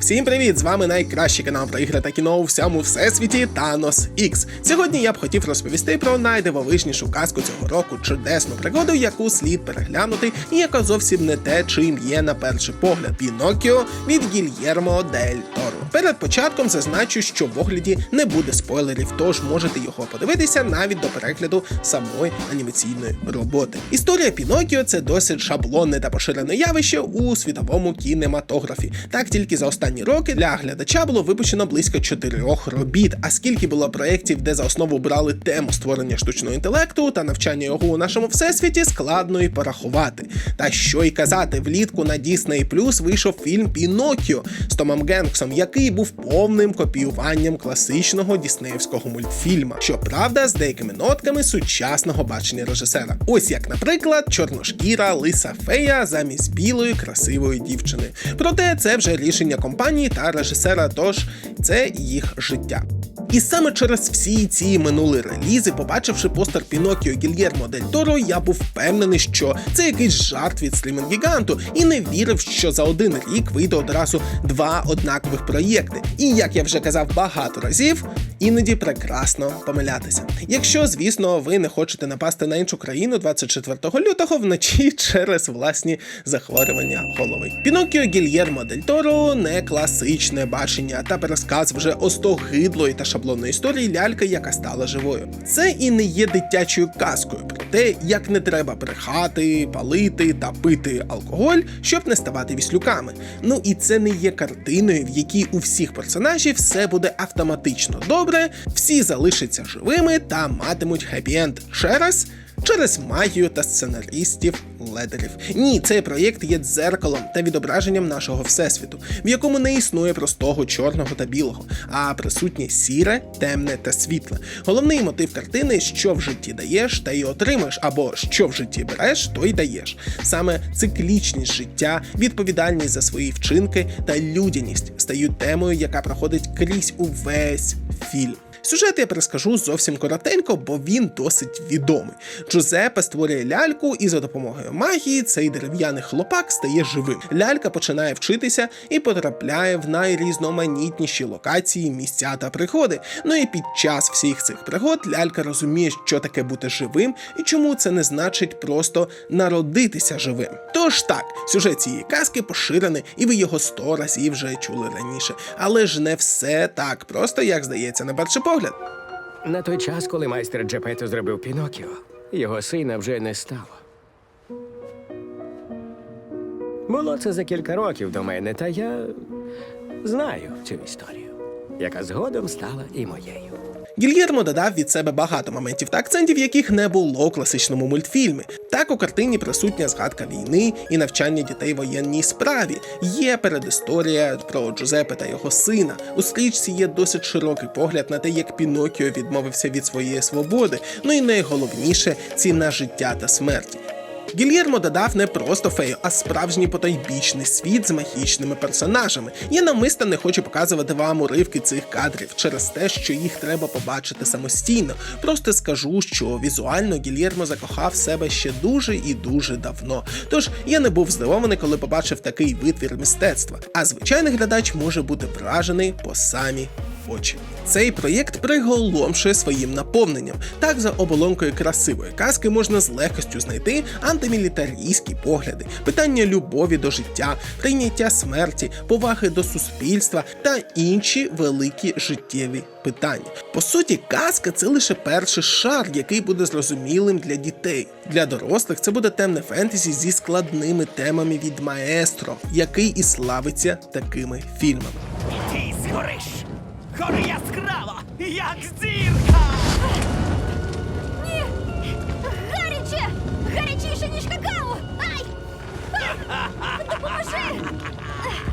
Всім привіт! З вами найкращий канал про ігри та кіно у всьому всесвіті Thanos X. Сьогодні я б хотів розповісти про найдивовижнішу казку цього року, чудесну пригоду, яку слід переглянути, і яка зовсім не те, чим є на перший погляд. Пінокіо від Гільєрмо Дель Торо. Перед початком зазначу, що в огляді не буде спойлерів, тож можете його подивитися навіть до перегляду самої анімаційної роботи. Історія Пінокіо це досить шаблонне та поширене явище у світовому кінематографі. Так тільки за останні роки для глядача було випущено близько чотирьох робіт. А скільки було проєктів, де за основу брали тему створення штучного інтелекту та навчання його у нашому всесвіті, складно і порахувати. Та що й казати, влітку на Disney Plus вийшов фільм Пінокіо з Томом Генксом, який був повним копіюванням класичного діснеївського мультфільма. Щоправда, з деякими нотками сучасного бачення режисера. Ось як, наприклад, чорношкіра лиса фея замість білої красивої дівчини. Проте це вже рішення компанії та режисера, тож це їх життя. І саме через всі ці минулі релізи, побачивши постер Пінокіо Гільєрмо Дель Торо, я був впевнений, що це якийсь жарт від стрімінг гіганту, і не вірив, що за один рік вийде одразу два однакових проєкти. І як я вже казав багато разів, іноді прекрасно помилятися. Якщо, звісно, ви не хочете напасти на іншу країну 24 лютого вночі через власні захворювання голови. Пінокіо Гільєрмо Дель Торо не класичне бачення та пересказ вже остогидлої та шаблонної історії лялька, яка стала живою. Це і не є дитячою казкою про те, як не треба брехати, палити та пити алкоголь, щоб не ставати віслюками. Ну і це не є картиною, в якій у всіх персонажів все буде автоматично добре, всі залишаться живими та матимуть хеппі-енд. Ще раз через магію та сценаристів ледерів. Ні, цей проєкт є дзеркалом та відображенням нашого всесвіту, в якому не існує простого чорного та білого, а присутнє сіре, темне та світле. Головний мотив картини що в житті даєш, та й отримаєш, або що в житті береш, то й даєш. Саме циклічність життя, відповідальність за свої вчинки та людяність стають темою, яка проходить крізь увесь фільм. Сюжет я перескажу зовсім коротенько, бо він досить відомий. Джузепе створює ляльку, і за допомогою магії цей дерев'яний хлопак стає живим. Лялька починає вчитися і потрапляє в найрізноманітніші локації, місця та пригоди. Ну і під час всіх цих пригод лялька розуміє, що таке бути живим і чому це не значить просто народитися живим. Тож так, сюжет цієї казки поширений, і ви його сто разів вже чули раніше. Але ж не все так просто, як здається на перший погляд. На той час, коли майстер Джепето зробив Пінокіо, його сина вже не стало. Було це за кілька років до мене, та я знаю цю історію, яка згодом стала і моєю. Гільєрмо додав від себе багато моментів та акцентів, яких не було у класичному мультфільмі. Так у картині присутня згадка війни і навчання дітей воєнній справі. Є передісторія про Джузепе та його сина. У стрічці є досить широкий погляд на те, як Пінокіо відмовився від своєї свободи. Ну і найголовніше ціна життя та смерті. Гільєрмо додав не просто фею, а справжній потойбічний світ з магічними персонажами. Я намисто не хочу показувати вам уривки цих кадрів через те, що їх треба побачити самостійно. Просто скажу, що візуально Гільєрмо закохав себе ще дуже і дуже давно. Тож я не був здивований, коли побачив такий витвір мистецтва. А звичайний глядач може бути вражений по самі очі. Цей проєкт приголомшує своїм наповненням. Так, за оболонкою красивої казки можна з легкостю знайти антимілітарійські погляди, питання любові до життя, прийняття смерті, поваги до суспільства та інші великі життєві питання. По суті, казка це лише перший шар, який буде зрозумілим для дітей. Для дорослих це буде темне фентезі зі складними темами від маестро, який і славиться такими фільмами. Ти згориш! Гори яскраво, як зірка! Ні! Гаряче! Гарячіше, ніж какао! Ай! Допоможи!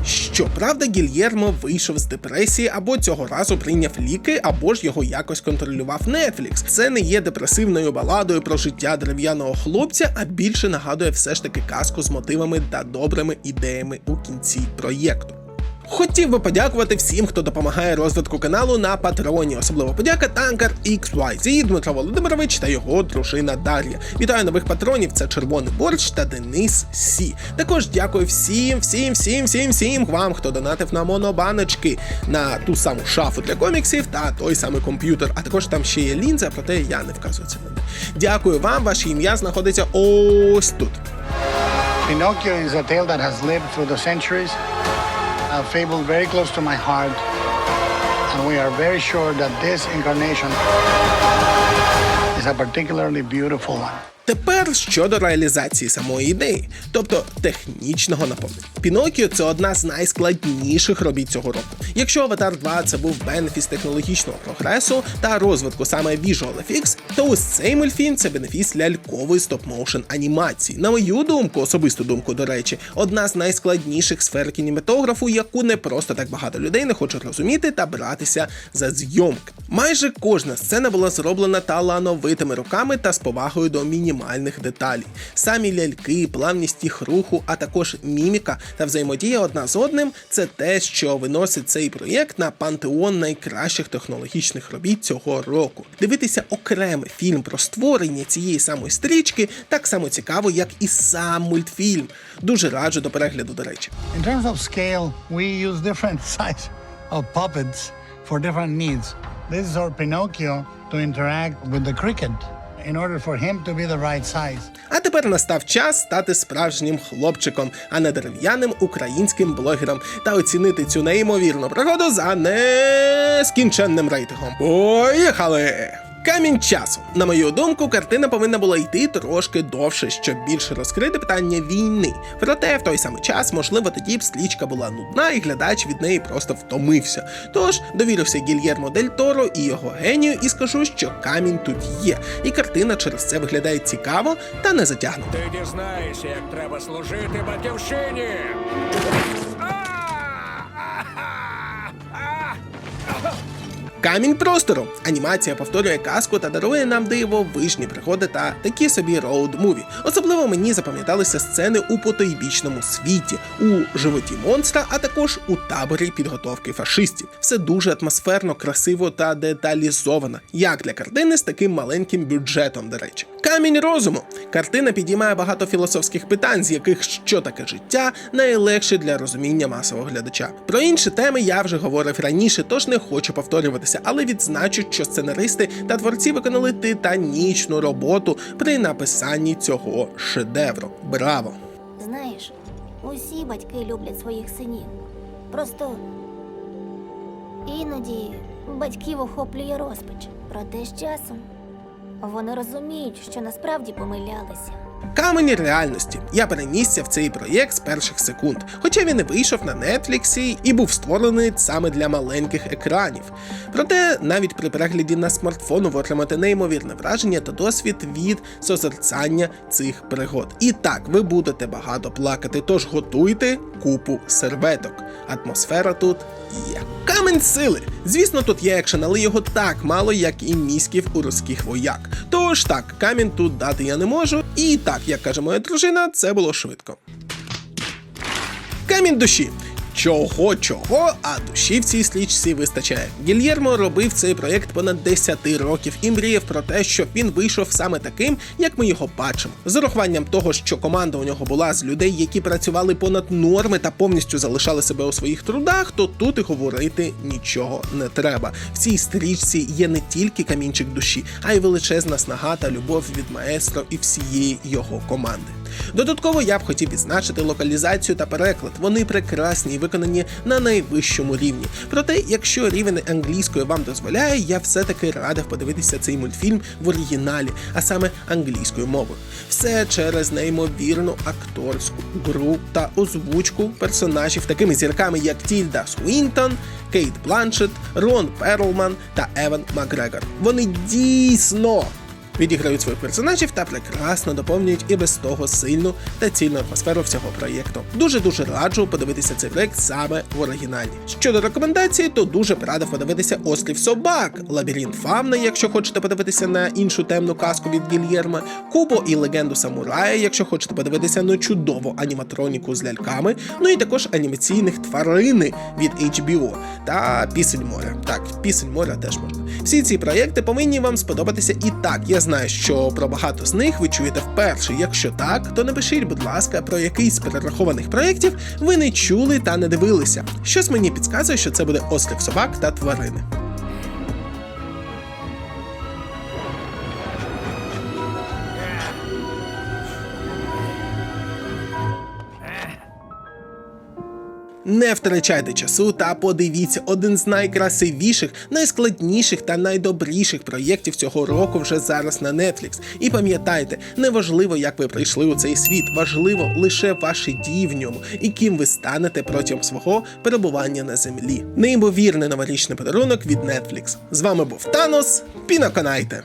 Щоправда, Гільєрмо вийшов з депресії або цього разу прийняв ліки, або ж його якось контролював Netflix. Це не є депресивною баладою про життя дерев'яного хлопця, а більше нагадує все ж таки казку з мотивами та добрими ідеями у кінці проєкту. Хотів би подякувати всім, хто допомагає розвитку каналу на патреоні. Особливо подяка Танкер XYZ, Дмитро Володимирович та його дружина Дар'я. Вітаю нових патронів. Це Червоний Борщ та Денис Сі. Також дякую всім, всім, всім, всім, всім вам, хто донатив на монобаночки на ту саму шафу для коміксів та той самий комп'ютер. А також там ще є лінза, проте я не вказую це. Дякую вам. Ваше ім'я знаходиться ось тут. Pinocchio is a tale that has lived through the centuries, a fable very close to my heart, and we are very sure that this incarnation is a particularly beautiful one. Тепер щодо реалізації самої ідеї, тобто технічного наповнення. Пінокіо це одна з найскладніших робіт цього року. Якщо Аватар 2 це був бенефіс технологічного прогресу та розвитку саме Visual Effects, то ось цей мультфільм це бенефіс лялькової стоп-моушен анімації. На мою думку, особисту думку, до речі, одна з найскладніших сфер кінематографу, яку не просто так багато людей не хочуть розуміти та братися за зйомки. Майже кожна сцена була зроблена талановитими руками та з повагою до мінімальних деталей. Самі ляльки, плавність їх руху, а також міміка та взаємодія одна з одним це те, що виносить цей проєкт на пантеон найкращих технологічних робіт цього року. Дивитися окремий фільм про створення цієї самої стрічки так само цікаво, як і сам мультфільм. Дуже раджу до перегляду, до речі. In terms of scale, we use different size of puppets for different needs. This is our Pinocchio to interact with the cricket in order for him to be the right size. А тепер настав час стати справжнім хлопчиком, а не дерев'яним українським блогером та оцінити цю неймовірну пригоду за нескінченним рейтингом. Поїхали! Камінь часу. На мою думку, картина повинна була йти трошки довше, щоб більше розкрити питання війни. Проте в той самий час, можливо, тоді б стрічка була нудна, і глядач від неї просто втомився. Тож довірився Гільєрмо Дель Торо і його генію, і скажу, що камінь тут є. І картина через це виглядає цікаво та не затягнуто. Ти дізнаєшся, як треба служити батьківщині. Камінь простору. Анімація повторює казку та дарує нам дивовижні пригоди та такі собі роуд-муві. Особливо мені запам'яталися сцени у потойбічному світі, у животі монстра, а також у таборі підготовки фашистів. Все дуже атмосферно, красиво та деталізовано, як для картини з таким маленьким бюджетом, до речі. Камінь розуму. Картина підіймає багато філософських питань, з яких що таке життя найлегше для розуміння масового глядача. Про інші теми я вже говорив раніше, тож не хочу повторюватися, але відзначу, що сценаристи та творці виконали титанічну роботу при написанні цього шедевру. Браво! Знаєш, усі батьки люблять своїх синів. Просто іноді батьків охоплює розпач. Проте з часом вони розуміють, що насправді помилялися. Камені реальності. Я перенісся в цей проєкт з перших секунд, хоча він і вийшов на Нетфліксі і був створений саме для маленьких екранів. Проте навіть при перегляді на смартфону ви отримаєте неймовірне враження та досвід від созерцання цих пригод. І так, ви будете багато плакати, тож готуйте купу серветок. Атмосфера тут є. Камень сили. Звісно, тут є екшен, але його так мало, як і місків у руських вояк. Тож так, камінь тут дати я не можу. І так, як каже моя дружина, це було швидко. Камінь душі. Чого чого, а душі в цій слічці вистачає. Гільєрмо робив цей проєкт понад 10 років і мріяв про те, щоб він вийшов саме таким, як ми його бачимо. З урахуванням того, що команда у нього була з людей, які працювали понад норми та повністю залишали себе у своїх трудах, то тут і говорити нічого не треба. В цій стрічці є не тільки камінчик душі, а й величезна снага та любов від маестро і всієї його команди. Додатково я б хотів відзначити локалізацію та переклад. Вони прекрасні виконані на найвищому рівні. Проте, якщо рівень англійської вам дозволяє, я все-таки радив подивитися цей мультфільм в оригіналі, а саме англійською мовою. Все через неймовірну акторську гру та озвучку персонажів такими зірками, як Тільда Суінтон, Кейт Бланшет, Рон Перлман та Еван Макгрегор. Вони дійсно відіграють своїх персонажів та прекрасно доповнюють і без того сильну та цільну атмосферу всього проєкту. Дуже дуже раджу подивитися цей проєкт саме в оригіналі. Щодо рекомендацій, то дуже б радив подивитися Острів Собак, Лабіринт Фавни, якщо хочете подивитися на іншу темну казку від Гільєрма, Кубо і легенду самурая, якщо хочете подивитися на чудову аніматроніку з ляльками, ну і також анімаційних тварини від HBO та Пісень моря. Так, Пісень моря теж можна. Всі ці проєкти повинні вам сподобатися і так. Я знаю, що про багато з них ви чуєте вперше. Якщо так, то напишіть, будь ласка, про який з перерахованих проєктів ви не чули та не дивилися. Щось мені підказує, що це буде острів собак та тварини. Не втрачайте часу та подивіться один з найкрасивіших, найскладніших та найдобріших проєктів цього року вже зараз на Netflix. І пам'ятайте, неважливо, як ви прийшли у цей світ, важливо лише ваші дії в ньому і ким ви станете протягом свого перебування на землі. Неймовірний новорічний подарунок від Netflix. З вами був Танос. Пінаконайте!